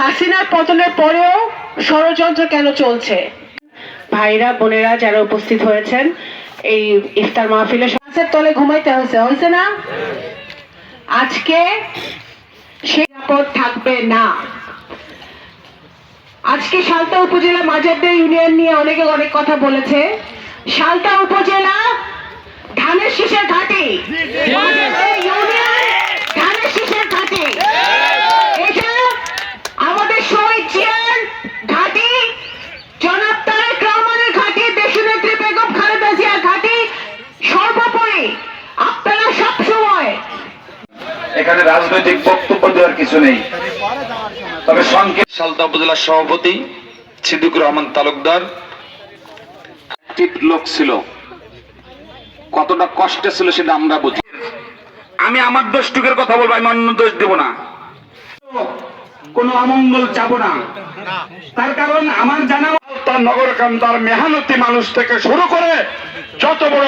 হাসিনার পতনের পরেও ষড়যন্ত্র কেন চলছে? ভাইরা, বোনেরা যারা উপস্থিত হয়েছেন, এই ইফতার মাহফিলে গাছের তলে ঘুমাইতে হয়েছে। হয়েছে না? আজকে সে নিরাপদ থাকবে না। আজকে সালতা উপজেলা মাজারদের ইউনিয়ন নিয়ে অনেকে অনেক কথা বলেছে। সালতা উপজেলা আপনারা সবসময়। এখানে রাজনৈতিক বক্তব্য দেওয়ার কিছু নেই। তবে সংক্ষেপ সালতা উপজেলার সভাপতি সিদ্দিকুর রহমান তালুকদার। লোক ছিল। কতটা কষ্টে ছিল সেটা আমরা বুঝি। আমি আমার দোষটুকের কথা বলব আমি অন্য দোষ দেব না। কোনো অমঙ্গল চাবো না। তার কারণ আমার জানা তার নগর কান্দার মেহানতি মানুষ থেকে শুরু করে যত বড়